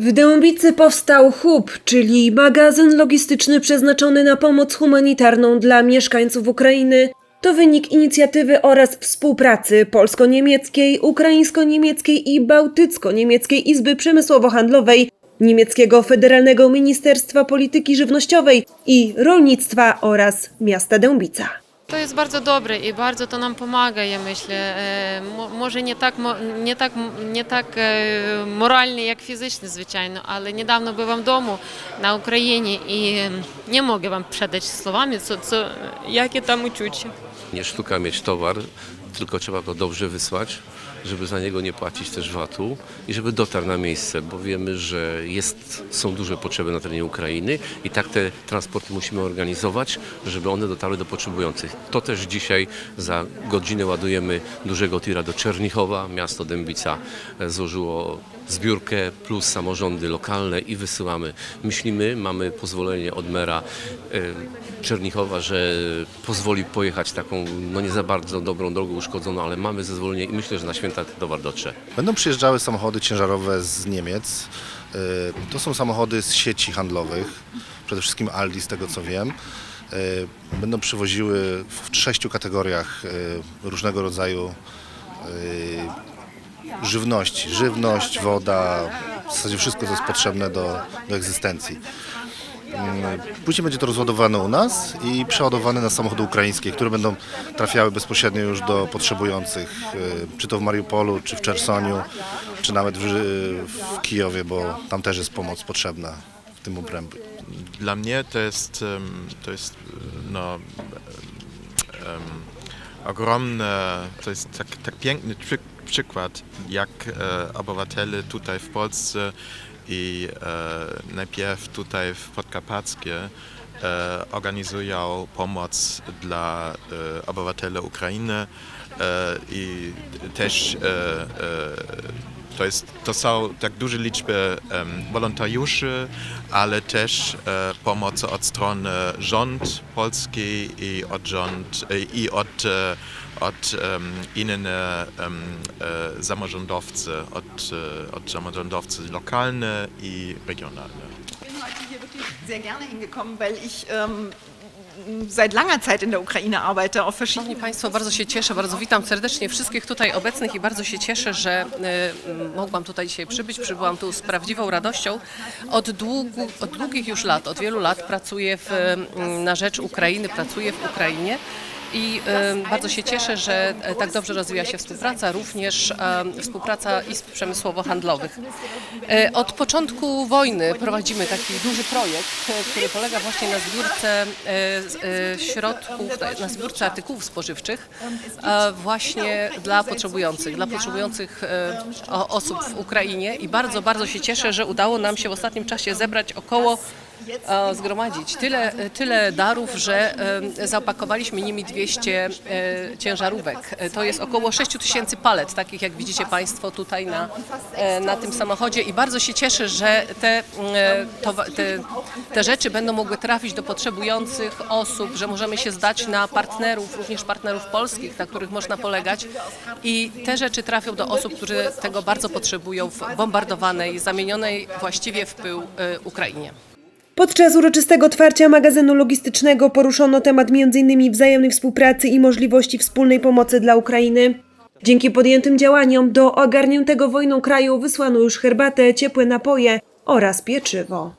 W Dębicy powstał HUB, czyli magazyn logistyczny przeznaczony na pomoc humanitarną dla mieszkańców Ukrainy. To wynik inicjatywy oraz współpracy polsko-niemieckiej, ukraińsko-niemieckiej i bałtycko-niemieckiej Izby Przemysłowo-Handlowej, niemieckiego Federalnego Ministerstwa Polityki Żywnościowej i Rolnictwa oraz miasta Dębica. To jest bardzo dobre i bardzo to nam pomaga, ja myślę. E, Może nie tak, nie tak, nie tak e, moralnie jak fizycznie zwyczajno, ale niedawno byłam w domu na Ukrainie i nie mogę wam przedać słowami, co, co, jakie tam uczucia. Nie sztuka mieć towar, tylko trzeba go dobrze wysłać, żeby za niego nie płacić też VAT-u i żeby dotarł na miejsce, bo wiemy, że jest, są duże potrzeby na terenie Ukrainy i tak te transporty musimy organizować, żeby one dotarły do potrzebujących. To też dzisiaj za godzinę ładujemy dużego tira do Czernichowa. Miasto Dębica e, złożyło zbiórkę plus samorządy lokalne i wysyłamy. Myślimy, mamy pozwolenie od mera e, Czernichowa, że pozwoli pojechać taką no nie za bardzo dobrą drogą uszkodzoną, ale mamy zezwolenie i myślę, że na święta ten towar dotrze. Będą przyjeżdżały samochody ciężarowe z Niemiec. Y, To są samochody z sieci handlowych, przede wszystkim Aldi, z tego co wiem. Y, Będą przywoziły w sześciu kategoriach y, różnego rodzaju żywności. Żywność, woda, w zasadzie wszystko, co jest potrzebne do, do egzystencji. Później będzie to rozładowane u nas i przeładowane na samochody ukraińskie, które będą trafiały bezpośrednio już do potrzebujących, y, czy to w Mariupolu, czy w Czersoniu, czy nawet w, w Kijowie, bo tam też jest pomoc potrzebna w tym obrębie. Dla mnie to jest, to jest no, ogromne, to jest tak, tak piękny przy, przykład, jak e, obywatele tutaj w Polsce i e, najpierw tutaj w Podkarpackie e, organizują pomoc dla e, obywateli Ukrainy e, i też e, e, to, jest, to są tak duże liczby em, wolontariuszy, ale też e, pomoc od strony rząd polski i od rząd e, i od, e, od em, inne em, e, samorządowcy, od, e, od samorządowcy lokalne i regionalne. Ich bin heute hier wirklich sehr gerne hingekommen, weil ich ähm, seit langer Zeit in der Ukraine arbeite, auf verschiedenen Szanowni Państwo, bardzo się cieszę, bardzo witam serdecznie wszystkich tutaj obecnych i bardzo się cieszę, że y, mogłam tutaj dzisiaj przybyć. Przybyłam tu z prawdziwą radością. Od, długu, od długich już lat, od wielu lat pracuję w, y, na rzecz Ukrainy, pracuję w Ukrainie. I bardzo się cieszę, że e, tak dobrze rozwija się współpraca, również współpraca izb przemysłowo-handlowych. E, Od początku wojny prowadzimy taki duży projekt, e, który polega właśnie na zbiórce środków, na zbiórce artykułów spożywczych właśnie dla potrzebujących, dla potrzebujących osób w Ukrainie i bardzo, bardzo się cieszę, że udało nam się w ostatnim czasie zebrać około zgromadzić tyle, tyle darów, że e, zaopakowaliśmy nimi 200 e, ciężarówek. E, To jest około 6 tysięcy palet, takich jak widzicie Państwo tutaj na, e, na tym samochodzie i bardzo się cieszę, że te, e, towa- te, te rzeczy będą mogły trafić do potrzebujących osób, że możemy się zdać na partnerów, również partnerów polskich, na których można polegać i te rzeczy trafią do osób, którzy tego bardzo potrzebują w bombardowanej, zamienionej właściwie w pył e, Ukrainie. Podczas uroczystego otwarcia magazynu logistycznego poruszono temat m.in. wzajemnej współpracy i możliwości wspólnej pomocy dla Ukrainy. Dzięki podjętym działaniom do ogarniętego wojną kraju wysłano już herbatę, ciepłe napoje oraz pieczywo.